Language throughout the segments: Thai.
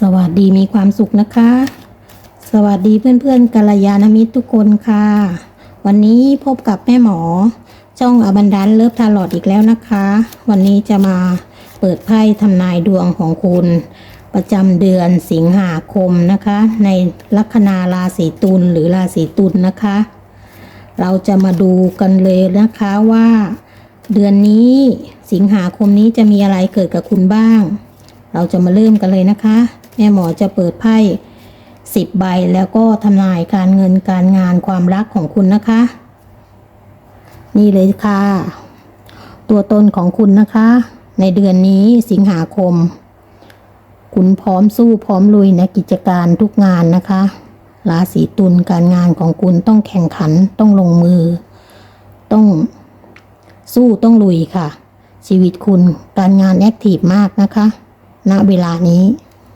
สวัสดีมีความสุขนะคะ สวัสดีเพื่อนๆกัลยาณมิตรทุกคนค่ะ วันนี้พบกับแม่หมอช่องอบันดันเลิฟทาลอดอีกแล้วนะคะ วันนี้จะมาเปิดไพ่ทำนายดวงของคุณ ประจำเดือนสิงหาคมนะคะ ในลัคนาราศีตุลหรือราศีตุลนะคะ เราจะมาดูกันเลยนะคะว่า เดือนนี้สิงหาคมนี้จะมีอะไรเกิดกับคุณบ้าง เราจะมาเริ่มกันเลยนะคะ แม่หมอจะเปิดไพ่สิบใบแล้วก็ทำนายการเงินการงานความรักของคุณนะคะ นี่เลยค่ะ ตัวตนของคุณนะคะ ในเดือนนี้สิงหาคม คุณพร้อมสู้พร้อมลุยในกิจการทุกงานนะคะราศีตุลการงานของคุณต้องแข่งขันต้องลงมือ ต้องสู้ต้องลุยค่ะ ชีวิตคุณการงานแอคทีฟมากนะคะ ณเวลานี้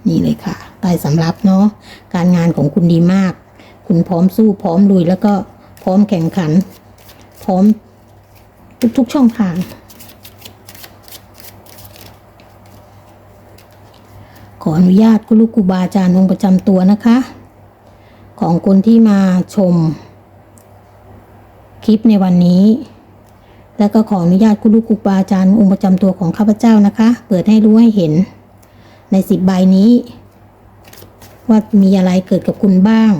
นี่เลยค่ะใต้สำรับเนาะการงานของคุณดีมาก คุณพร้อมสู้พร้อมลุยแล้วก็พร้อมแข่งขัน พร้อมทุกๆช่องทางขออนุญาตคุณลูกครูบาอาจารย์องค์ประจำตัวนะคะ ของคนที่มาชม คลิปในวันนี้ แล้วก็ขออนุญาตคุณลูกครูบาอาจารย์องค์ประจำตัวของข้าพเจ้านะคะ เปิดให้รู้ให้เห็น ในสิบใบนี้ ว่ามีอะไรเกิดกับคุณบ้าง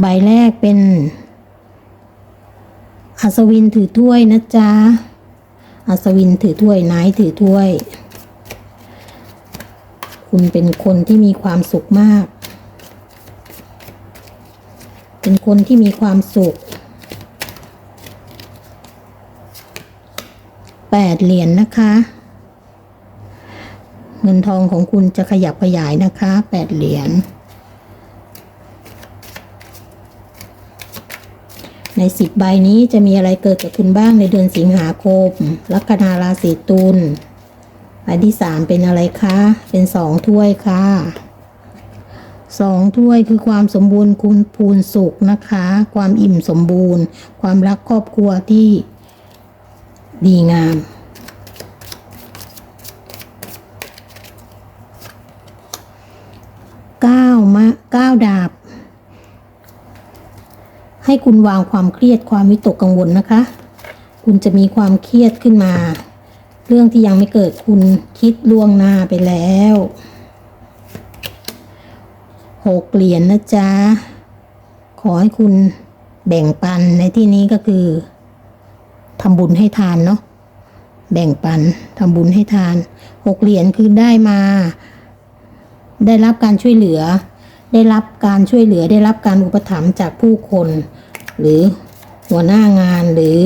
ใบแรกเป็น อัศวินถือถ้วยนะจ๊ะ อัศวินถือถ้วยนายถือถ้วย คุณเป็นคนที่มีความสุขมาก เป็นคนที่มีความสุขแปดเหรียญนนะคะ เงินทองของคุณจะขยับขยายนะคะแปดเหรียญในสิบใบนี้จะมีอะไรเกิดกับคุณบ้างในเดือนสิงหาคม ลัคนาราศีตุลใบที่สามเป็นอะไรคะ เป็นสองถ้วยค่ะ สองถ้วยคือความสมบูรณ์คุณพูนสุขนะคะ ความอิ่มสมบูรณ์ ความรักครอบครัวที่ดีงาม เก้ามะเก้าดาบ ให้คุณวางความเครียดความวิตกกังวลนะคะ คุณจะมีความเครียดขึ้นมา เรื่องที่ยังไม่เกิดคุณคิดล่วงหน้าไปแล้ว หกเหรียญนนะจ๊ะ ขอให้คุณแบ่งปันในที่นี้ก็คือทำบุญให้ทานเนาะแบ่งปันทำบุญให้ทานหกเหรียญคือได้มา ได้รับการช่วยเหลือ ได้รับการช่วยเหลือ ได้รับการอุปถัมภ์จากผู้คน หรือหัวหน้างานหรือ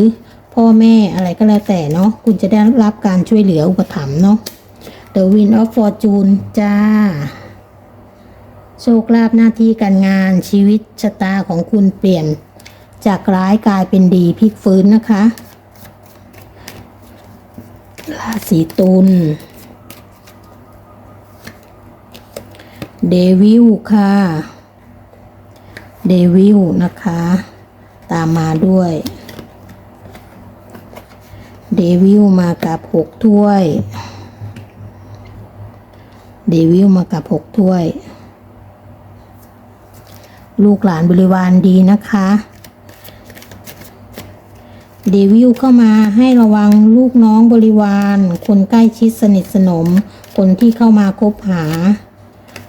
พ่อแม่อะไรก็แล้วแต่เนาะคุณจะได้รับการช่วยเหลืออุปถัมภ์เนาะ The Wind of Fortune จ้า โชคลาภหน้าที่การงานชีวิตชะตาของคุณเปลี่ยน จากร้ายกลายเป็นดีพลิกฟื้นนะคะ ราศีตุลเดวิลค่ะเดวิลนะคะ ตามมาด้วยเดวิลมากับหกถ้วยเดวิลมากับหกถ้วย ลูกหลานบริวารดีนะคะเดวิลเข้ามาให้ระวังลูกน้องบริวาร คนใกล้ชิดสนิทสนม คนที่เข้ามาคบหา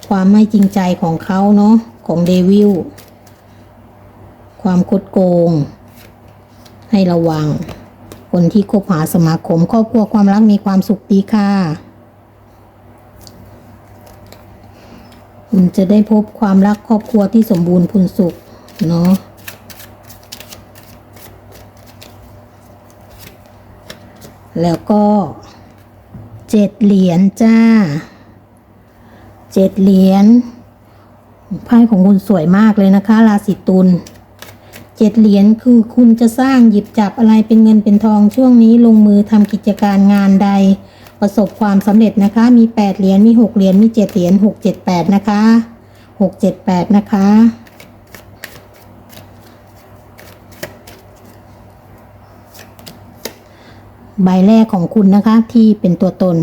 ความไม่จริงใจของเขาเนาะของเดวิลความคดโกง ให้ระวัง คนที่คบหาสมาคม ครอบครัวความรักมีความสุขดีค่ะ คุณ จะได้พบความรักครอบครัวที่สมบูรณ์พูนสุขเนาะแล้วก็เจ็ดเหรียญจ้าเจ็ดเหรียญไพ่ของคุณสวยมากเลยนะคะ ราศีตุลเจ็ดเหรียญคือคุณจะสร้างหยิบจับอะไรเป็นเงินเป็นทองช่วงนี้ลงมือทำกิจการงานใด ประสบความสำเร็จนะคะ มี 8 เหรียญ มี 6 เหรียญ มี 7 เหรียญ 6 7 8 นะคะ 6 7 8 นะคะ ใบแรกของคุณนะคะที่เป็นตัวตน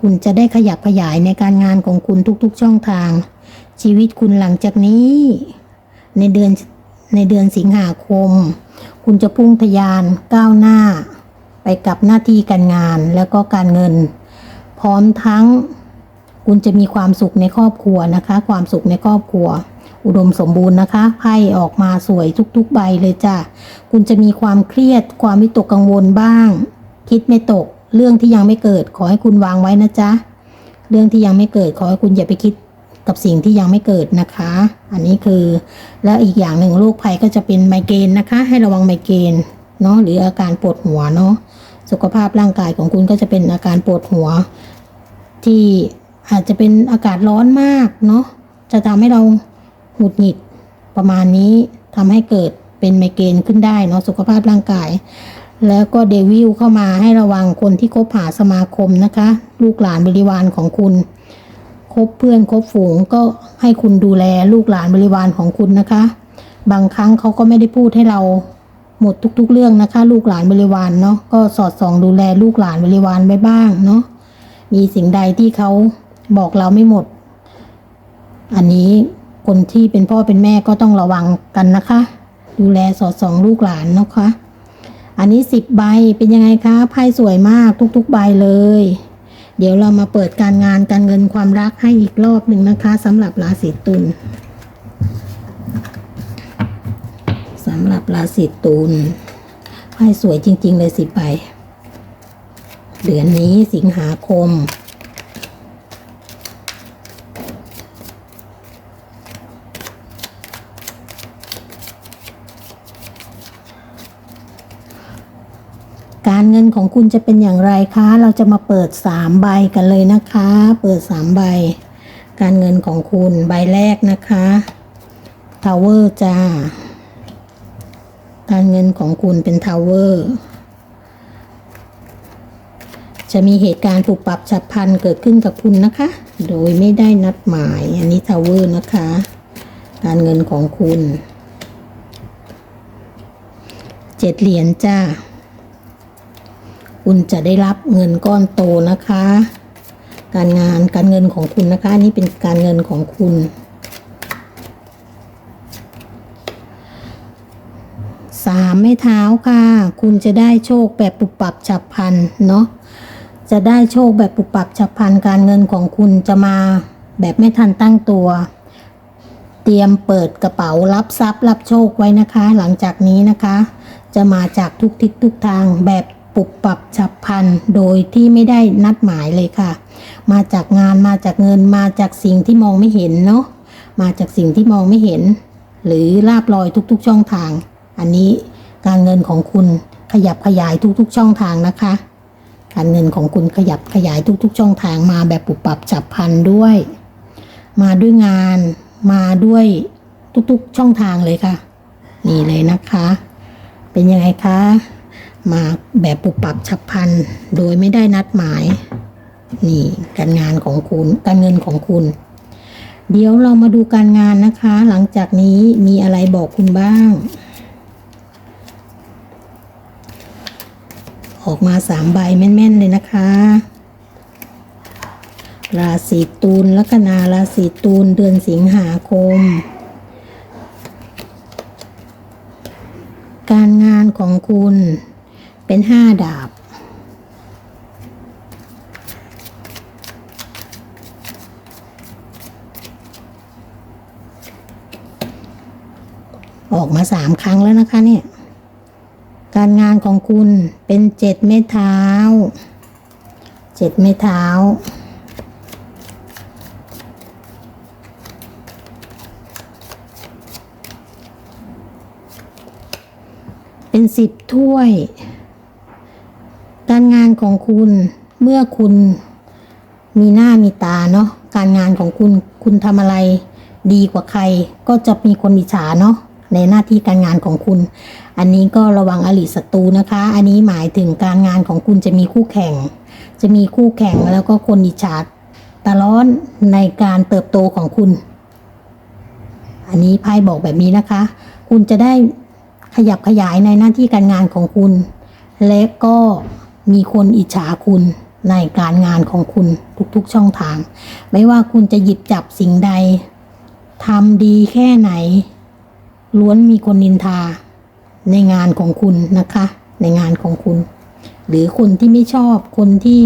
คุณจะได้ขยับขยายในการงานของคุณทุกๆช่องทาง ชีวิตคุณหลังจากนี้ ในเดือนในเดือนสิงหาคม คุณจะพุ่งทยานก้าวหน้า ไปกับหน้าที่การงานแล้วก็การเงิน พร้อมทั้งคุณจะมีความสุขในครอบครัวนะคะ ความสุขในครอบครัว อุดมสมบูรณ์นะคะไพ่ออกมาสวยทุกๆใบเลยจ้ะคุณจะมีความเครียด ความวิตกกังวลบ้าง คิดไม่ตก เรื่องที่ยังไม่เกิด ขอให้คุณวางไว้นะจ๊ะเรื่องที่ยังไม่เกิดขอให้คุณอย่าไปคิดกับสิ่งที่ยังไม่เกิดนะคะ อันนี้คือ แล้วอีกอย่างหนึ่งโรคภัยก็จะเป็นไมเกรนนะคะ ให้ระวังไมเกรน เนาะหรืออาการปวดหัวเนาะสุขภาพร่างกายของคุณก็จะเป็นอาการปวดหัว ที่อาจจะเป็นอากาศร้อนมากเนาะจะทำให้เราหงุดหงิดประมาณนี้ทำให้เกิดเป็นไมเกรนขึ้นได้เนาะสุขภาพร่างกาย แล้วก็เดวิลเข้ามาให้ระวังคนที่คบหาสมาคมนะคะ ลูกหลานบริวารของคุณคบเพื่อนคบฝูงก็ให้คุณดูแลลูกหลานบริวารของคุณนะคะ บางครั้งเขาก็ไม่ได้พูดให้เรา หมดทุก ๆ เรื่องนะคะ ลูกหลานบริวารเนาะก็สอดส่องดูแลลูกหลานบริวารไว้บ้างเนาะมีสิ่งใดที่เขาบอกเราไม่หมด อันนี้คนที่เป็นพ่อเป็นแม่ก็ต้องระวังกันนะคะ ดูแลสอดส่องลูกหลานนะคะ อันนี้สิบใบเป็นยังไงคะไพ่สวยมากทุก ๆ ใบเลย เดี๋ยวเรามาเปิดการงานการเงินความรักให้อีกรอบหนึ่งนะคะสำหรับราศีตุล สำหรับราศีตุลไพ่สวยจริง ๆ เลยสิบใบเดือนนี้สิงหาคม การเงินของคุณจะเป็นอย่างไรคะ เราจะมาเปิดสามใบกันเลยนะคะ เปิดสามใบ การเงินของคุณใบแรกนะคะทาวเวอร์จ้า การเงินของคุณเป็นทาวเวอร์จะมีเหตุการณ์ผูกปรับฉับพลันเกิดขึ้นกับคุณนะคะ โดยไม่ได้นัดหมาย อันนี้ทาวเวอร์นะคะ การเงินของคุณ เจ็ดเหรียญจ้า คุณจะได้รับเงินก้อนโตนะคะ การงานการเงินของคุณนะคะ นี่เป็นการเงินของคุณ สามไม้เท้าค่ะ คุณจะได้โชคแบบปุบปับฉับพลันเนาะจะได้โชคแบบปุบปับฉับพลันการเงินของคุณจะมาแบบไม่ทันตั้งตัว เตรียมเปิดกระเป๋ารับทรัพย์รับโชคไว้นะคะ หลังจากนี้นะคะ จะมาจากทุกทิศทุกทางแบบปุบปับฉับพลันโดยที่ไม่ได้นัดหมายเลยค่ะ มาจากงานมาจากเงินมาจากสิ่งที่มองไม่เห็นเนาะมาจากสิ่งที่มองไม่เห็น หรือลาบลอยทุกๆช่องทาง อันนี้การเงินของคุณขยับขยายทุกๆช่องทางนะคะ การเงินของคุณขยับขยายทุก ๆ ช่องทางมาแบบปุบปับฉับพันด้วย มาด้วยงานมาด้วยทุกๆช่องทางเลยค่ะ นี่เลยนะคะ เป็นยังไงคะมาแบบปุบปับฉับพันโดยไม่ได้นัดหมาย นี่การงานของคุณการเงินของคุณ เดี๋ยวเรามาดูการงานนะคะ หลังจากนี้มีอะไรบอกคุณบ้าง ออกมาสามใบแม่น ๆ เลยนะคะ ราศีตุลลัคนาราศีตุลเดือนสิงหาคม การงานของคุณเป็นห้าดาบออกมาสามครั้งแล้วนะคะเนี่ย การงานของคุณเป็นเจ็ดเม็ดเท้าเจ็ดเม็ดเท้า เป็นสิบถ้วย การงานของคุณเมื่อคุณมีหน้ามีตาเนาะการงานของคุณคุณทำอะไรดีกว่าใคร ก็จะมีคนอิจฉาเนาะ ในหน้าที่การงานของคุณ อันนี้ก็ระวังอริศัตรูนะคะ อันนี้หมายถึงการงานของคุณจะมีคู่แข่ง จะมีคู่แข่งแล้วก็คนอิจฉาตะล้อนในการเติบโตของคุณ อันนี้ไพ่บอกแบบนี้นะคะ คุณจะได้ขยับขยายในหน้าที่การงานของคุณ และก็มีคนอิจฉาคุณในการงานของคุณทุกๆช่องทาง ไม่ว่าคุณจะหยิบจับสิ่งใดทำดีแค่ไหน ล้วนมีคนนินทาในงานของคุณนะคะ ในงานของคุณ หรือคนที่ไม่ชอบคนที่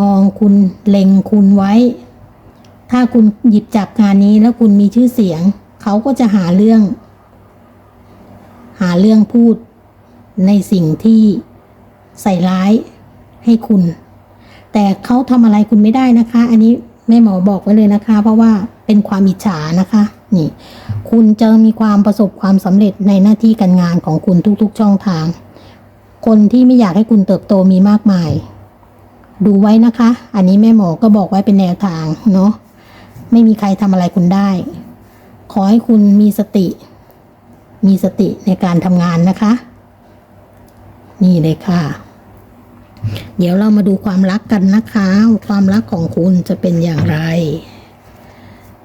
มองคุณเล็งคุณไว้ ถ้าคุณหยิบจับงานนี้แล้วคุณมีชื่อเสียง เขาก็จะหาเรื่อง หาเรื่องพูดในสิ่งที่ใส่ร้ายให้คุณ แต่เขาทำอะไรคุณไม่ได้นะคะ อันนี้แม่หมอบอกไว้เลยนะคะ เพราะว่าเป็นความอิจฉานะคะ นี่ คุณจะมีความประสบความสำเร็จในหน้าที่การงานของคุณทุกๆช่องทาง คนที่ไม่อยากให้คุณเติบโตมีมากมาย ดูไว้นะคะ อันนี้แม่หมอก็บอกไว้เป็นแนวทางเนาะไม่มีใครทำอะไรคุณได้ ขอให้คุณมีสติ มีสติในการทำงานนะคะ นี่เลยค่ะ เดี๋ยวเรามาดูความรักกันนะคะ ความรักของคุณจะเป็นอย่างไร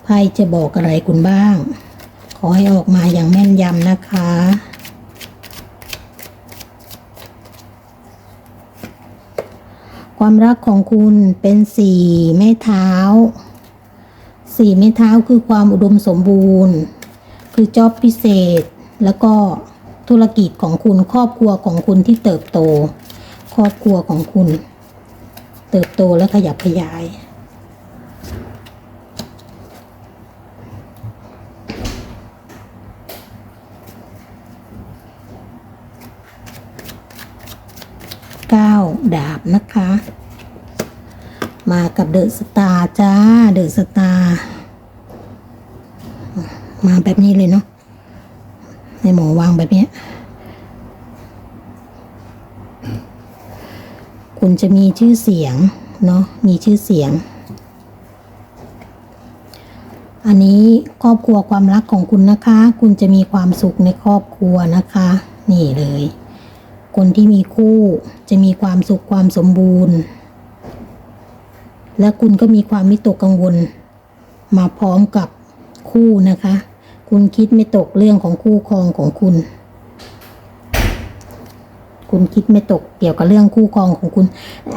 ไพ่จะบอกอะไรคุณบ้าง อให้ออกมาอย่างแม่นยำนะคะ ความรักของคุณเป็นสี่ไม้เท้า สี่ไม้เท้าคือความอุดมสมบูรณ์ คือจอบพิเศษ แล้วก็ธุรกิจของคุณครอบครัวของคุณที่เติบโต ครอบครัวของคุณ เติบโตและขยับขยาย เก้า ดนะคะ มากับเดอะสตาร์จ้า เดอะสตาร์มาแบบนี้เลยเนาะในหมอวางแบบนี้ คุณจะมีชื่อเสียง เนาะมีชื่อเสียง อันนี้ครอบครัวความรักของคุณนะคะ คุณจะมีความสุขในครอบครัวนะคะ นี่เลย คนที่มีคู่จะมีความสุขความสมบูรณ์ และคุณก็มีความมิตกกังวล มาพร้อมกับคู่นะคะ คุณคิดไม่ตกเรื่องของคู่ครองของคุณ คุณคิดไม่ตกเกี่ยวกับเรื่องคู่ครองของคุณ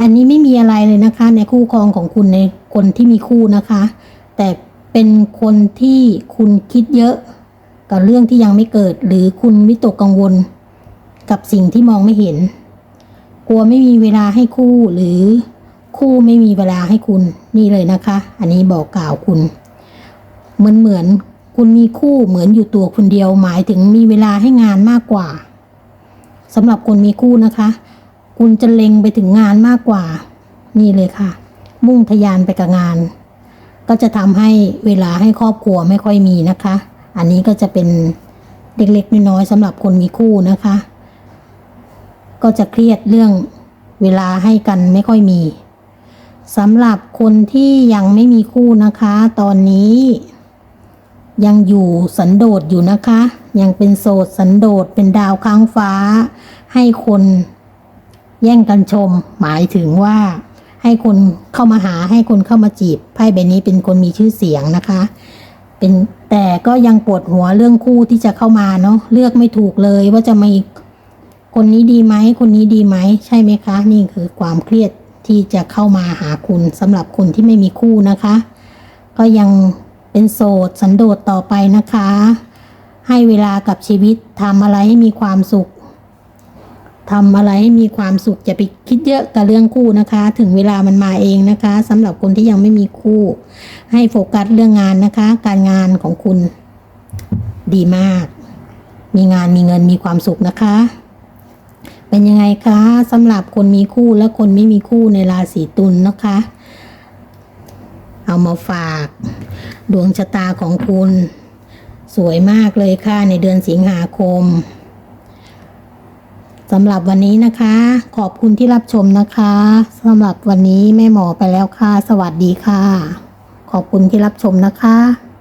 อันนี้ไม่มีอะไรเลยนะคะ ในคู่ครองของคุณในคนที่มีคู่นะคะ แต่เป็นคนที่คุณคิดเยอะกับเรื่องที่ยังไม่เกิด หรือคุณวิตกกังวล กับสิ่งที่มองไม่เห็น กลัวไม่มีเวลาให้คู่หรือคู่ไม่มีเวลาให้คุณนี่เลยนะคะ อันนี้บอกกล่าวคุณ เหมือนเหมือนคุณมีคู่เหมือนอยู่ตัวคนเดียวหมายถึงมีเวลาให้งานมากกว่าสำหรับคนมีคู่นะคะ คุณจะเล็งไปถึงงานมากกว่า นี่เลยค่ะ มุ่งทะยานไปกับงาน ก็จะทำให้เวลาให้ครอบครัวไม่ค่อยมีนะคะ อันนี้ก็จะเป็นเล็กๆน้อยๆสำหรับคนมีคู่นะคะ ก็จะเครียดเรื่องเวลาให้กันไม่ค่อยมีสำหรับคนที่ยังไม่มีคู่นะคะ ตอนนี้ ยังอยู่สันโดษอยู่นะคะ ยังเป็นโสดสันโดษเป็นดาวค้างฟ้า ให้คนแย่งกันชม หมายถึงว่าให้คนเข้ามาหาให้คนเข้ามาจีบไพ่ใบนี้เป็นคนมีชื่อเสียงนะคะ เป็นแต่ก็ยังปวดหัวเรื่องคู่ที่จะเข้ามาเนาะเลือกไม่ถูกเลยว่าจะมี คนนี้ดีไหมคนนี้ดีไหมใช่ไหมคะ นี่คือความเครียดที่จะเข้ามาหาคุณสำหรับคนที่ไม่มีคู่นะคะ ก็ยังเป็นโสดสันโดษต่อไปนะคะ ให้เวลากับชีวิตทำอะไรให้มีความสุขทำอะไรให้มีความสุขอย่าไปคิดเยอะกับเรื่องคู่นะคะ ถึงเวลามันมาเองนะคะสำหรับคนที่ยังไม่มีคู่ ให้โฟกัสเรื่องงานนะคะ การงานของคุณ ดีมาก มีงานมีเงินมีความสุขนะคะ เป็นยังไงคะสำหรับคนมีคู่และคนไม่มีคู่ในราศีตุลนนะคะ เอามาฝาก ดวงชะตาของคุณ สวยมากเลยค่ะในเดือนสิงหาคมสำหรับวันนี้นะคะ ขอบคุณที่รับชมนะคะสำหรับวันนี้แม่หมอไปแล้วค่ะ สวัสดีค่ะ ขอบคุณที่รับชมนะคะ